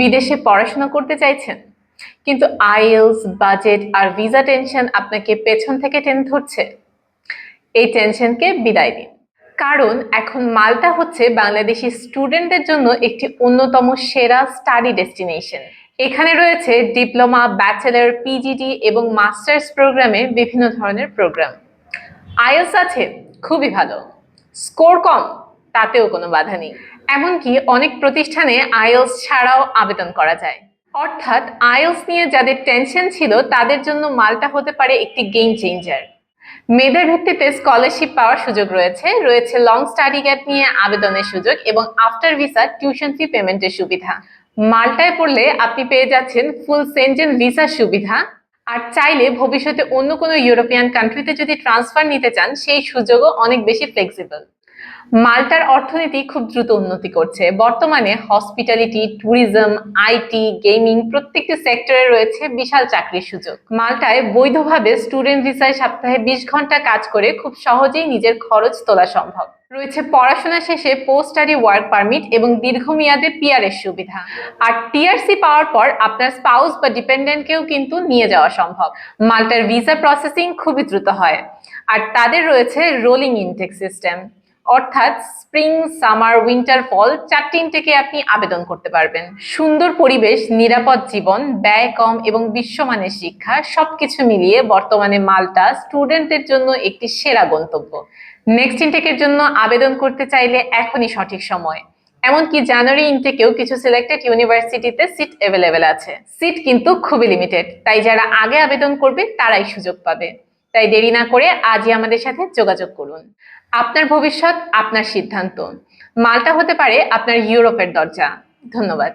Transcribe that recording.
বিদেশে পড়াশোনা করতে চাইছেন, কিন্তু আইএলস, বাজেট আর ভিসা টেনশন আপনাকে পেছন থেকে টেনে ধরছে। এই টেনশনকে বিদায় দিন কারণ এখন মালটা হচ্ছে বাংলাদেশি স্টুডেন্টদের জন্য একটি অন্যতম সেরা স্টাডি ডেস্টিনেশন। এখানে রয়েছে ডিপ্লোমা, ব্যাচেলর পিজিডি এবং মাস্টার্স প্রোগ্রামে বিভিন্ন ধরনের প্রোগ্রাম। আইএলস আছে, খুবই ভালো। স্কোর কম তাতেও কোনো বাধা নেই। এমনকি অনেক প্রতিষ্ঠানে আইএলস ছাড়াও আবেদন করা যায়। অর্থাৎ আইএলস নিয়ে যাদের টেনশন ছিল, তাদের জন্য মালটা হতে পারে একটি গেম চেঞ্জার মেধার ভিত্তিতে স্কলারশিপ পাওয়ার সুযোগ রয়েছে। রয়েছে লং স্টাডি গ্যাপ নিয়ে আবেদনের সুযোগ এবং আফটার ভিসা টিউশন ফি পেমেন্টের সুবিধা। মাল্টায় পড়লে আপনি পেয়ে যাচ্ছেন ফুল সেন্টেন ভিসার সুবিধা। আর চাইলে ভবিষ্যতে অন্য কোনো ইউরোপিয়ান কান্ট্রিতে যদি ট্রান্সফার নিতে চান, সেই সুযোগও অনেক বেশি ফ্লেক্সিবল মাল্টার অর্থনীতি খুব দ্রুত উন্নতি করছে। বর্তমানে হসপিটালিটি, ট্যুরিজম, আইটি, গেমিং প্রত্যেকটি সেক্টরে রয়েছে বিশাল চাকরির সুযোগ। মাল্টায় বৈধভাবে স্টুডেন্ট ভিসায় সপ্তাহে বিশ ঘণ্টা কাজ করে খুব সহজেই নিজের খরচ তোলা সম্ভব। রয়েছে পড়াশোনা শেষে পোস্ট ওয়ার্ক পারমিট এবং দীর্ঘমেয়াদে পিআর এর সুবিধা। আর টিআরসি পাওয়ার পর আপনার স্পাউস বা ডিপেন্ডেন্টকেও কিন্তু নিয়ে যাওয়া সম্ভব। মাল্টার ভিসা প্রসেসিং খুবই দ্রুত হয়। আর তাদের রয়েছে রোলিং ইনটেক সিস্টেম। অর্থাৎ স্প্রিং সামার উইন্টার ফল চারটি ইনটেকে আপনি আবেদন করতে পারবেন। সুন্দর পরিবেশ, নিরাপদ জীবন, ব্যয় কম এবং বিশ্বমানের শিক্ষা, সবকিছু মিলিয়ে বর্তমানে মাল্টা স্টুডেন্টদের জন্য একটি সেরা গন্তব্য। নেক্সট ইনটেকের জন্য আবেদন করতে চাইলে এখনই সঠিক সময়। এমনকি জানুয়ারি ইনটেকেও কিছু সিলেক্টেড ইউনিভার্সিটিতে সিট অ্যাভেলেবেল আছে। সিট কিন্তু খুবই লিমিটেড তাই যারা আগে আবেদন করবে, তারাই সুযোগ পাবে। তাই দেরি না করে আজই আমাদের সাথে যোগাযোগ করুন। আপনার ভবিষ্যৎ, আপনার সিদ্ধান্ত। মালটা হতে পারে আপনার ইউরোপের দরজা। ধন্যবাদ।